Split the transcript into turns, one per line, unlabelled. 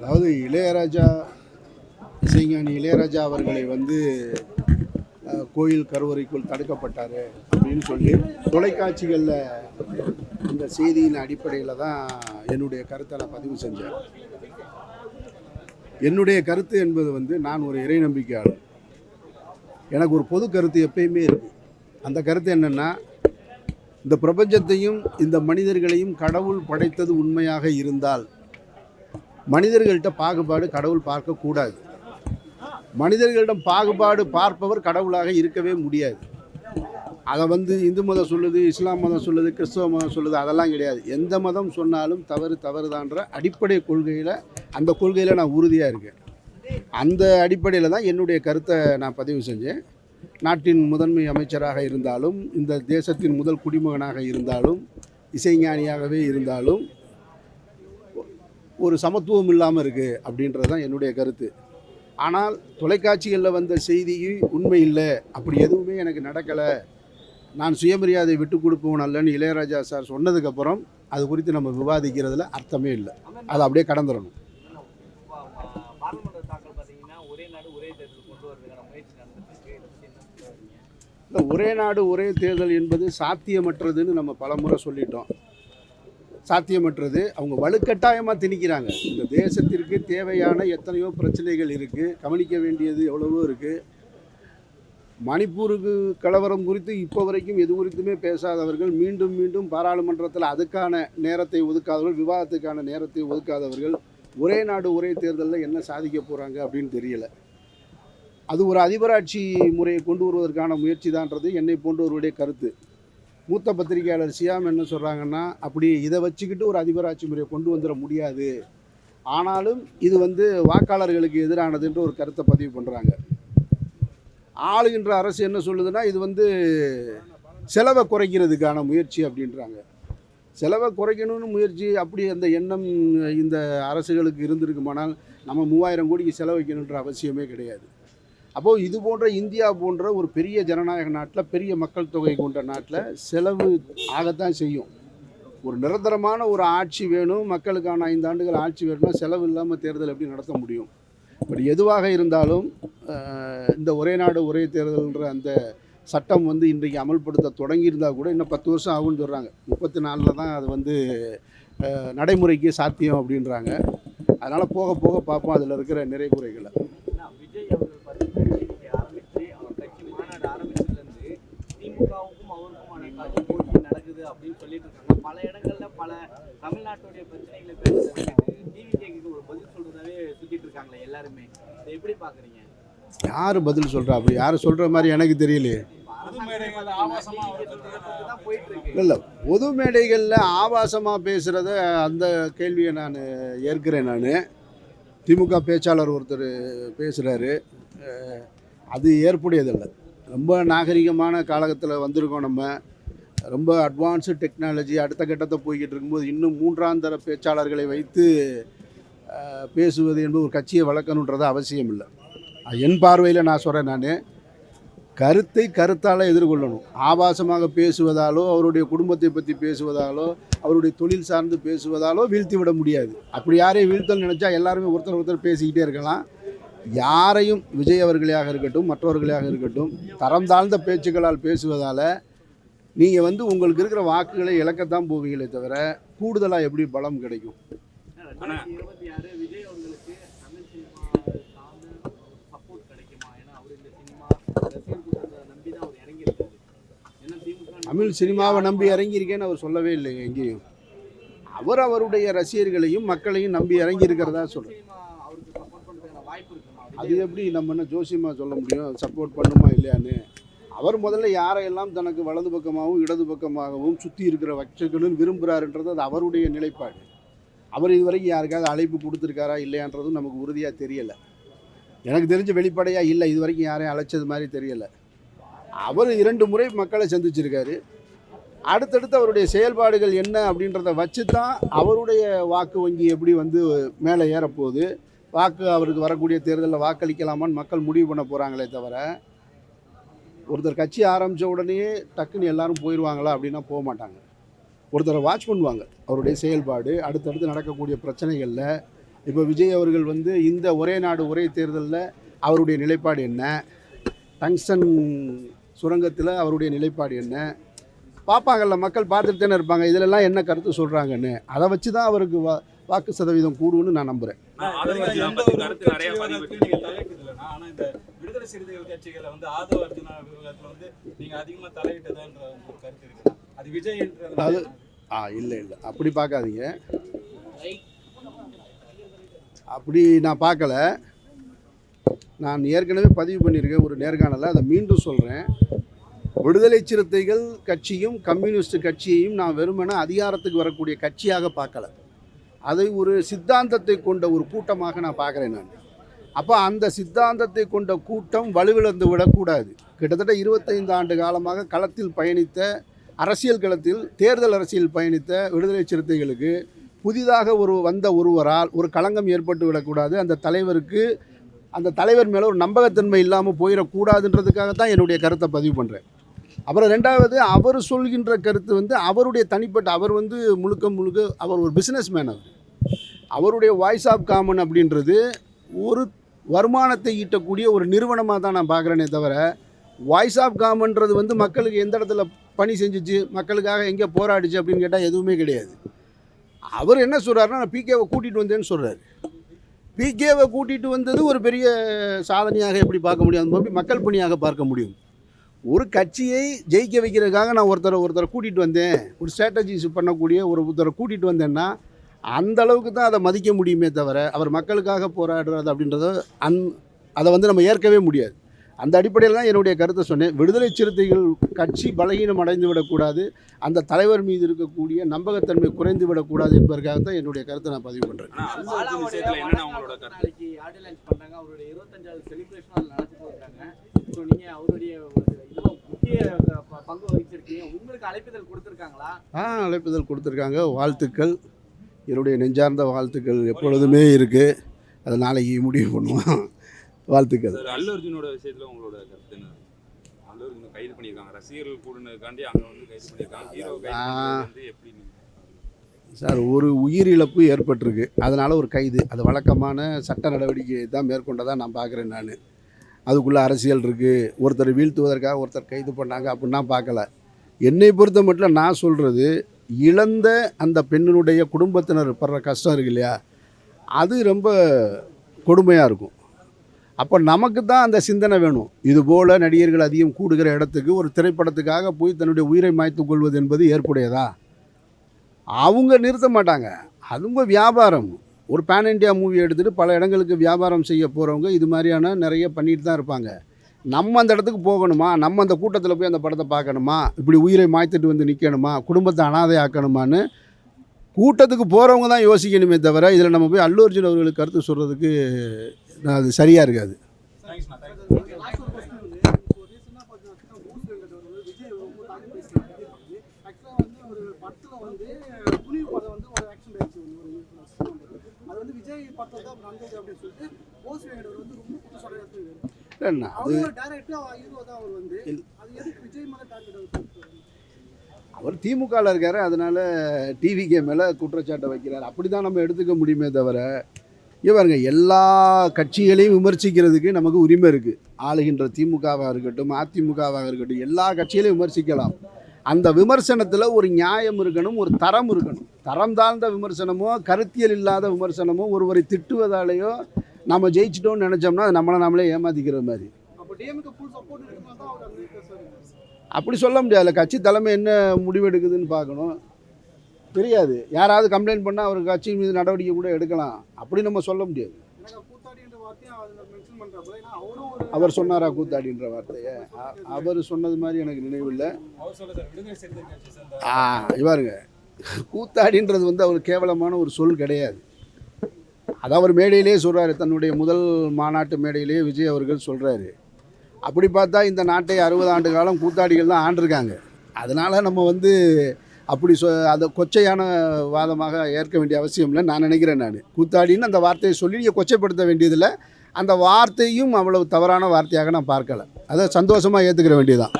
அதாவது இளையராஜா இசைஞானி இளையராஜா அவர்களை வந்து கோயில் கருவறைக்குள் தடுக்கப்பட்டார் அப்படின்னு சொல்லி தொலைக்காட்சிகளில் இந்த செய்தியின் அடிப்படையில் தான் என்னுடைய கருத்தை நான் பதிவு செஞ்சேன். என்னுடைய கருத்து என்பது வந்து நான் ஒரு இறை நம்பிக்கையாளர். எனக்கு ஒரு பொது கருத்து எப்பயுமே இருக்குது அந்த கருத்து என்னென்னா இந்த பிரபஞ்சத்தையும் இந்த மனிதர்களையும் கடவுள் படைத்தது உண்மையாக இருந்தால் மனிதர்கள்ட்ட பாகுபாடு கடவுள் பார்க்கக்கூடாது. மனிதர்களிடம் பாகுபாடு பார்ப்பவர் கடவுளாக இருக்கவே முடியாது. அதை வந்து இந்து மதம் சொல்லுது இஸ்லாம் மதம் சொல்லுது கிறிஸ்தவ மதம் சொல்லுது அதெல்லாம் கிடையாது. எந்த மதம் சொன்னாலும் தவறு தவறுதான்ற அடிப்படை கொள்கையில் அந்த கொள்கையில் நான் உறுதியாக இருக்கேன். அந்த அடிப்படையில் தான் என்னுடைய கருத்தை நான் பதிவு செஞ்சேன். நாட்டின் முதன்மை அமைச்சராக இருந்தாலும் இந்த தேசத்தின் முதல் குடிமகனாக இருந்தாலும் இசைஞானியாகவே இருந்தாலும் ஒரு சமத்துவம் இல்லாமல் இருக்குது அப்படின்றது தான் என்னுடைய கருத்து. ஆனால் தொலைக்காட்சிகளில் வந்த செய்தி உண்மை இல்லை. அப்படி எதுவுமே எனக்கு நடக்கலை. நான் சுயமரியாதை விட்டு கொடுப்பவன் அல்லன்னு இளையராஜா சார் சொன்னதுக்கப்புறம் அது குறித்து நம்ம விவாதிக்கிறதுல அர்த்தமே இல்லை. அதை அப்படியே கடந்துடணும்
ஒரே நாடு ஒரே தேர்தல் கொண்டு
இல்லை ஒரே நாடு ஒரே தேர்தல் என்பது சாத்தியமற்றதுன்னு நம்ம பலமுறை சொல்லிட்டோம். சாத்தியமற்றது. அவங்க வலுக்கட்டாயமாக திணிக்கிறாங்க. இந்த தேசத்திற்கு தேவையான எத்தனையோ பிரச்சனைகள் இருக்குது கவனிக்க வேண்டியது எவ்வளவோ இருக்குது மணிப்பூருக்கு கலவரம் குறித்து இப்போ வரைக்கும் எது குறித்துமே பேசாதவர்கள் மீண்டும் மீண்டும் பாராளுமன்றத்தில் அதுக்கான நேரத்தை ஒதுக்காதவர்கள் விவாதத்துக்கான நேரத்தை ஒதுக்காதவர்கள் ஒரே நாடு ஒரே தேர்தலில் என்ன சாதிக்க போகிறாங்க அப்படின்னு தெரியலை. அது ஒரு அதிபராட்சி முறையை கொண்டு வருவதற்கான முயற்சி தான்றது என்னை போன்றவருடைய கருத்து. மூத்த பத்திரிகையாளர் சியாம் என்ன சொல்கிறாங்கன்னா அப்படி இதை வச்சுக்கிட்டு ஒரு அதிபராட்சி முறையை கொண்டு வந்துட முடியாது. ஆனாலும் இது வந்து வாக்காளர்களுக்கு எதிரானதுன்ற ஒரு கருத்தை பதிவு பண்ணுறாங்க ஆளுகின்ற அரசு என்ன சொல்லுதுன்னா இது வந்து செலவை குறைக்கிறதுக்கான முயற்சி அப்படின்றாங்க. செலவை குறைக்கணும்னு முயற்சி அப்படி அந்த எண்ணம் இந்த அரசுகளுக்கு இருந்திருக்குமானால் நம்ம மூவாயிரம் கோடிக்கு செலவைக்கணுன்ற அவசியமே கிடையாது. அப்போது இது போன்ற இந்தியா போன்ற ஒரு பெரிய ஜனநாயக நாட்டில் பெரிய மக்கள் தொகை கொண்ட நாட்டில் செலவு ஆகத்தான் செய்யும். ஒரு நிரந்தரமான ஒரு ஆட்சி வேணும் மக்களுக்கான ஐந்து ஆண்டுகள் ஆட்சி வேணும்னா செலவு இல்லாமல் தேர்தல் எப்படி நடத்த முடியும்? பட் எதுவாக இருந்தாலும் இந்த ஒரே நாடு ஒரே தேர்தல்ன்ற அந்த சட்டம் வந்து இன்றைக்கு அமல்படுத்த தொடங்கியிருந்தால் கூட இன்னும் பத்து வருஷம் ஆகும்னு சொல்கிறாங்க முப்பத்தி நாலில் தான் அது வந்து நடைமுறைக்கு சாத்தியம் அப்படின்றாங்க. அதனால் போக போக பார்ப்போம் அதில் இருக்கிற நிறை குறைகளை
அப்படின்னு சொல்லிட்டு இருக்காங்க பல இடங்கள்ல பல தமிழ்நாட்டுடைய பிரச்சனைகளை பேசுறது டிவிகேக்கு ஒரு பதில் சொல்றதாவே சுத்திட்டு இருக்காங்களே எல்லாருமே. இதை எப்படி பாக்குறீங்க?
யார் பதில் சொல்கிறா அப்படி யார் சொல்கிற மாதிரி எனக்கு தெரியலையே. இல்லை பொது மேடைகளில் ஆபாசமாக பேசுகிறத அந்த கேள்வியை நான் ஏற்கிறேன் நான். திமுக பேச்சாளர் ஒருத்தர் பேசுகிறாரு அது ஏற்புடையதில்லை. ரொம்ப நாகரிகமான காலகட்டத்தில் வந்திருக்கோம் நம்ம. ரொம்ப அட்வான்ஸு டெக்னாலஜி அடுத்த கட்டத்தை போய்கிட்டு இருக்கும்போது இன்னும் மூன்றாந்தர பேச்சாளர்களை வைத்து பேசுவது என்பது ஒரு கட்சியை வளர்க்கணுன்றது அவசியம் இல்லை. என் பார்வையில் நான் சொல்கிறேன் நான் கருத்தை கருத்தால் எதிர்கொள்ளணும். ஆபாசமாக பேசுவதாலோ அவருடைய குடும்பத்தை பற்றி பேசுவதாலோ அவருடைய தொழில் சார்ந்து பேசுவதாலோ வீழ்த்தி விட முடியாது. அப்படி யாரையும் வீழ்த்தல் நினச்சா எல்லாருமே ஒருத்தர் ஒருத்தர் பேசிக்கிட்டே இருக்கலாம். யாரையும் விஜய் அவர்களையாக இருக்கட்டும் மற்றவர்களையாக இருக்கட்டும் தரம் தாழ்ந்த பேச்சுக்களால் பேசுவதால் நீங்கள் வந்து உங்களுக்கு இருக்கிற வாக்குகளை இழக்கத்தான் போவீங்களே தவிர கூடுதலாக எப்படி பலம் கிடைக்கும்?
தமிழ்
சினிமாவை நம்பி இறங்கியிருக்கேன்னு அவர் சொல்லவே இல்லை எங்கேயும். அவர் அவருடைய ரசிகர்களையும் மக்களையும் நம்பி இறங்கி இருக்கிறதா சொல்கிறார்
சினிமா அவருக்கு சப்போர்ட் பண்றதுக்கான வாய்ப்பு இருக்குமா
அது எப்படி நம்ம என்ன ஜோசியமாக சொல்ல முடியும்? சப்போர்ட் பண்ணுமா இல்லையான்னு? அவர் முதல்ல யாரையெல்லாம் தனக்கு வலது பக்கமாகவும் இடது பக்கமாகவும் சுற்றி இருக்கிற வச்சுக்கணும்னு விரும்புகிறாருன்றது அது அவருடைய நிலைப்பாடு. அவர் இதுவரைக்கும் யாருக்காவது அழைப்பு கொடுத்துருக்காரா இல்லையான்றதும் நமக்கு உறுதியாக தெரியலை. எனக்கு தெரிஞ்ச வெளிப்படையாக இல்லை இது வரைக்கும் யாரையும் அழைச்சது மாதிரி தெரியலை. அவர் இரண்டு முறை மக்களை சந்திச்சிருக்காரு. அடுத்தடுத்து அவருடைய செயல்பாடுகள் என்ன அப்படின்றத வச்சு தான் அவருடைய வாக்கு வங்கி எப்படி வந்து மேலே ஏறப்போகுது. வாக்கு அவருக்கு வரக்கூடிய தேர்தலில் வாக்களிக்கலாமான்னு மக்கள் முடிவு பண்ண போகிறாங்களே தவிர ஒருத்தர் கட்சி ஆரம்பித்த உடனே டக்குன்னு எல்லாரும் போயிடுவாங்களா அப்படின்னா போக மாட்டாங்க. ஒருத்தரை வாட்ச் பண்ணுவாங்க. அவருடைய செயல்பாடு அடுத்தடுத்து நடக்கக்கூடிய பிரச்சனைகளில். இப்போ விஜய் அவர்கள் வந்து இந்த ஒரே நாடு ஒரே தேர்தலில் அவருடைய நிலைப்பாடு என்ன? டங்ஸ்டன் சுரங்கத்தில் அவருடைய நிலைப்பாடு என்ன? பார்ப்பாங்கல்ல மக்கள் பார்த்துட்டு தானே இருப்பாங்க. இதிலெல்லாம் என்ன கருத்து சொல்கிறாங்கன்னு அதை வச்சு தான் அவருக்கு வா வாக்கு சதவீதம் கூடுன்னு நான் நம்புகிறேன்
அது
ஆ இல்லை இல்லை. அப்படி பார்க்காதீங்க. அப்படி நான் பார்க்கல. நான் ஏற்கனவே பதிவு பண்ணியிருக்கேன் ஒரு நேர்காணலில் அதை மீண்டும் சொல்கிறேன் விடுதலை சிறுத்தைகள் கட்சியும் கம்யூனிஸ்ட் கட்சியையும் நான் வெறுமனே அதிகாரத்துக்கு வரக்கூடிய கட்சியாக பார்க்கல. அதை ஒரு சித்தாந்தத்தை கொண்ட ஒரு கூட்டமாக நான் பார்க்குறேன் நான். அப்போ அந்த சித்தாந்தத்தை கொண்ட கூட்டம் வலுவிழந்து விடக்கூடாது. கிட்டத்தட்ட இருபத்தைந்து ஆண்டு காலமாக களத்தில் பயணித்த அரசியல் களத்தில் தேர்தல் அரசியல் பயணித்த விடுதலை சிறுத்தைகளுக்கு புதிதாக ஒரு வந்த ஒருவரால் ஒரு களங்கம் ஏற்பட்டு விடக்கூடாது. அந்த தலைவருக்கு அந்த தலைவர் மேலே ஒரு நம்பகத்தன்மை இல்லாமல் போயிடக்கூடாதுன்றதுக்காக தான் என்னுடைய கருத்தை பதிவு பண்ணுறேன் அப்புறம் ரெண்டாவது அவர் சொல்கின்ற கருத்து வந்து அவருடைய தனிப்பட்ட அவர் வந்து முழுக்க முழுக்க அவர் ஒரு பிஸ்னஸ் மேன் அவர். அவருடைய வாய்ஸ் ஆஃப் காமன் அப்படின்றது ஒரு வருமானத்தை ஈட்டக்கூடிய ஒரு நிறுவனமாக தான் நான் பார்க்குறேனே தவிர வாய்ஸ் ஆஃப் காமன்றது வந்து மக்களுக்கு எந்த இடத்துல பணி செஞ்சுச்சு மக்களுக்காக எங்கே போராடிச்சு அப்படின்னு கேட்டால் எதுவுமே கிடையாது. அவர் என்ன சொல்கிறாருன்னா நான் பிகேவை கூட்டிகிட்டு வந்தேன்னு சொல்கிறாரு பிகேவை கூட்டிகிட்டு வந்தது ஒரு பெரிய சாதனையாக எப்படி பார்க்க முடியும்? அது மாதிரி மக்கள் பணியாக பார்க்க முடியும்? ஒரு கட்சியை ஜெயிக்க வைக்கிறதுக்காக நான் ஒருத்தரை ஒருத்தரை கூட்டிகிட்டு வந்தேன். ஒரு ஸ்ட்ராட்டஜிஸ் பண்ணக்கூடிய ஒரு ஒருத்தரை கூட்டிகிட்டு வந்தேன்னா அந்த அளவுக்கு தான் அதை மதிக்க முடியுமே தவிர அவர் மக்களுக்காக போராடுறது அப்படின்றத அந் அதை வந்து நம்ம ஏற்கவே முடியாது. அந்த அடிப்படையில் தான் என்னுடைய கருத்தை சொன்னேன். விடுதலை சிறுத்தைகள் கட்சி பலகீனம் அடைந்து விடக்கூடாது. அந்த தலைவர் மீது இருக்கக்கூடிய நம்பகத்தன்மை குறைந்து விடக்கூடாது என்பதற்காக தான் என்னுடைய கருத்தை நான் பதிவு பண்ணுறேன்
அவருடைய இருபத்தஞ்சாவது செலிப்ரேஷன் அதில் நடத்தி போயிருக்காங்க ஸோ நீங்க அவருடைய ஒரு இதுல முக்கிய ப- பங்கு வகிச்சிருக்கீங்க உங்களுக்கு அழைப்புதல் கொடுத்துருக்காங்களா
ஆ அழைப்புதல் கொடுத்துருக்காங்க. வாழ்த்துக்கள். என்னுடைய நெஞ்சார்ந்த வாழ்த்துக்கள் எப்பொழுதுமே இருக்குது அதை நாளைக்கு முடிவு பண்ணுவோம். வாழ்த்துக்கள்.
சார் அல்லு அர்ஜுனோட விஷயத்துல உங்களோட கருத்து என்ன? அல்லு அர்ஜுனை கைது பண்ணியிருக்காங்க. ரசிகர்கள் கூடுனதுக்காண்டி அங்க வந்து கைது பண்ணியிருக்காங்க. ஹீரோ கைது
ஆ.
பண்ணது வந்து எப்படி
சார் ஒரு உயிரிழப்பு ஏற்பட்டிருக்கு. அதனால் ஒரு கைது. அது வழக்கமான சட்ட நடவடிக்கை தான் மேற்கொண்டதாக நான் பார்க்குறேன் நான். அதுக்குள்ளே அரசியல் இருக்குது ஒருத்தர் வீழ்த்துவதற்காக ஒருத்தர் கைது பண்ணாங்க அப்படின்னா பார்க்கல. என்னை பொறுத்த மட்டும் நான் சொல்கிறது இழந்த அந்த பெண்ணினுடைய குடும்பத்தினர் படுற கஷ்டம் இருக்கு இல்லையா? அது ரொம்ப கொடுமையாக இருக்கும். அப்போ நமக்கு தான் அந்த சிந்தனை வேணும். இதுபோல் நடிகர்கள் அதிகம் கூடுகிற இடத்துக்கு ஒரு திரைப்படத்துக்காக போய் தன்னுடைய உயிரை மாய்த்து கொள்வது என்பது ஏற்புடையதா? அவங்க நிறுத்த மாட்டாங்க. அதுங்க வியாபாரம். ஒரு பேன் இண்டியா மூவி எடுத்துகிட்டு பல இடங்களுக்கு வியாபாரம் செய்ய போகிறவங்க இது மாதிரியான நிறைய பண்ணிட்டு தான் இருப்பாங்க. நம்ம அந்த இடத்துக்கு போகணுமா? நம்ம அந்த கூட்டத்தில் போய் அந்த படத்தை பார்க்கணுமா? இப்படி உயிரை மாய்த்துட்டு வந்து நிற்கணுமா குடும்பத்தை அனாதை ஆக்கணுமான்னு கூட்டத்துக்கு போகிறவங்க தான் யோசிக்கணுமே தவிர இதில் நம்ம போய் அல்லு அர்ஜுன் அவர்களுக்கு கருத்து சொல்கிறதுக்கு அது சரியாக இருக்காது.
தேங்க்ஸ்ண்ணா
அது அவர் திமுகவில் இருக்காரு அதனால டிவிகே மேலே குற்றச்சாட்டை வைக்கிறார். அப்படி தான் நம்ம எடுத்துக்க முடியுமே தவிர இங்க பாருங்க எல்லா கட்சிகளையும் விமர்சிக்கிறதுக்கு நமக்கு உரிமை இருக்குது ஆளுகின்ற திமுகவாக இருக்கட்டும் அதிமுகவாக இருக்கட்டும் எல்லா கட்சிகளையும் விமர்சிக்கலாம். அந்த விமர்சனத்தில் ஒரு நியாயம் இருக்கணும் ஒரு தரம் இருக்கணும். தரம் தாழ்ந்த விமர்சனமோ கருத்தியல் இல்லாத விமர்சனமோ ஒருவரை திட்டுவதாலேயோ நம்ம ஜெயிச்சிட்டோம்னு நினச்சோம்னா அது நம்மளை நாமளே ஏமாத்திக்கிற மாதிரி. அப்படி சொல்ல முடியாதுல்ல. கட்சி தலைமை என்ன முடிவெடுக்குதுன்னு பார்க்கணும். தெரியாது. யாராவது கம்ப்ளைண்ட் பண்ணால் அவர் கட்சி மீது நடவடிக்கை கூட எடுக்கலாம். அப்படி நம்ம சொல்ல முடியாது. அவர் சொன்னாரா கூத்தாடின்ற வார்த்தையை? அ- அவர் சொன்னது மாதிரி எனக்கு நினைவில்லை ஆ இவாருங்க. கூத்தாடின்றது வந்து அவர் கேவலமான ஒரு சொல் கிடையாது. அதை அவர் மேடையிலே சொல்கிறாரு தன்னுடைய முதல் மாநாட்டு மேடையிலேயே விஜய் அவர்கள் சொல்கிறாரு அப்படி பார்த்தா இந்த நாட்டை அறுபது ஆண்டு காலம் கூத்தாடிகள் தான் ஆண்டிருக்காங்க. அதனால் நம்ம வந்து அப்படி சொ அதை கொச்சையான வாதமாக ஏற்க வேண்டிய அவசியம் இல்லை நான் நினைக்கிறேன் நான். கூத்தாடின்னு அந்த வார்த்தையை சொல்லி நீங்கள் கொச்சைப்படுத்த வேண்டியதில்லை. அந்த வார்த்தையும் அவ்வளவு தவறான வார்த்தையாக நான் பார்க்கலை. அதை சந்தோஷமாக ஏற்றுக்கிற வேண்டியதுதான்.